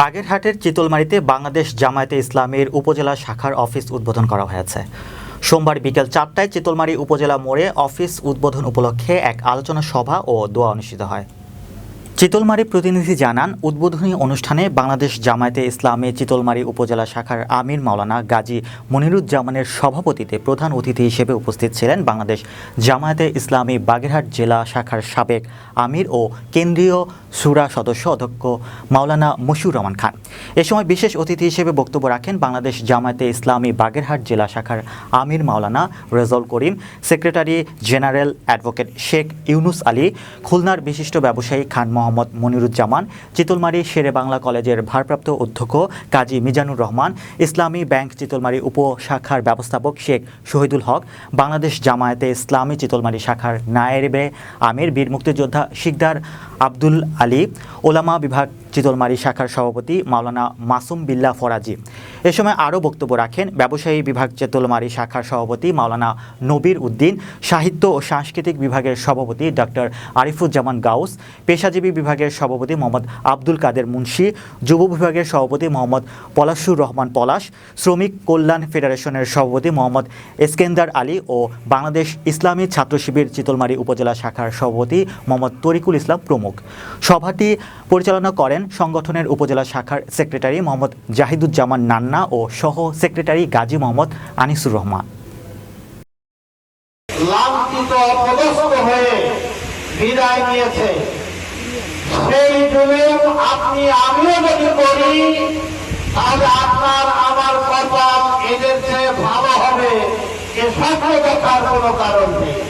বাগেরহাটের চিতলমারিতে বাংলাদেশ জামায়াতে ইসলামের উপজেলা শাখার অফিস উদ্বোধন করা হয়েছে। সোমবার বিকেল চারটায় চিতলমারি উপজেলা মোড়ে অফিস উদ্বোধন উপলক্ষে এক আলোচনা সভা ও দোয়া অনুষ্ঠিত হয়। চিতলমারি প্রতিনিধি জানান, উদ্বোধনী অনুষ্ঠানে বাংলাদেশ জামায়াতে ইসলামী চিতলমারি উপজেলা শাখার আমির মাওলানা গাজী মনিরুজ্জামানের সভাপতিতে প্রধান অতিথি হিসেবে উপস্থিত ছিলেন বাংলাদেশ জামায়াতে ইসলামী বাগেরহাট জেলা শাখার সাবেক আমির ও কেন্দ্রীয় সুরা সদস্য অধ্যক্ষ মাওলানা মশিউর রহমান খান। এ সময় বিশেষ অতিথি হিসেবে বক্তব্য রাখেন বাংলাদেশ জামায়াতে ইসলামী বাগেরহাট জেলা শাখার আমির মাওলানা Rezal Karim, secretary general advocate Sheikh Yunus Ali, খুলনার বিশিষ্ট ব্যবসায়ী খান মোহাম্মদ মনিরুজ্জামান, চিতলমারি শেরে বাংলা কলেজের ভারপ্রাপ্ত অধ্যক্ষ কাজী মিজানুর রহমান, ইসলামী ব্যাংক চিতলমারি উপশাখার ব্যবস্থাপক শেখ শহীদুল হক, বাংলাদেশ জামায়াতে ইসলামী চিতলমারি শাখার নায়েরবে আমির, বীর মুক্তিযোদ্ধা শিকদার আব্দুল আলী, ওলামা বিভাগ চিতলমারি শাখার সভাপতি মাওলানা মাসুম বিল্লা ফরাজি। এ সময় আরও বক্তব্য রাখেন ব্যবসায়ী বিভাগ চিতলমারি শাখার সভাপতি মাওলানা নবীর উদ্দিন, সাহিত্য ও সাংস্কৃতিক বিভাগের সভাপতি ডক্টর আরিফুজ্জামান গাউস, পেশাজীবী বিভাগের সভাপতি মোহাম্মদ আব্দুল কাদের মুন্সি, যুব বিভাগের সভাপতি মোহাম্মদ পলাশুর রহমান পলাশ, শ্রমিক কল্যাণ ফেডারেশনের সভাপতি মোহাম্মদ এসকেন্দার আলী ও বাংলাদেশ ইসলামী ছাত্র শিবির চিতলমারি উপজেলা শাখার সভাপতি মোহাম্মদ তরিকুল ইসলাম প্রমুখ। সভাটি পরিচালনা করেন সংগঠনের উপজেলা শাখার সেক্রেটারি মোহাম্মদ জাহিদুজ্জামান নান্না ও সহ সেক্রেটারি গাজী মোহাম্মদ আনিসুর রহমান। আপনি আমিও যদি করি, তাহলে আপনার আমার কথা এদের চেয়ে ভালো হবে। এ কোনো কারণ নেই।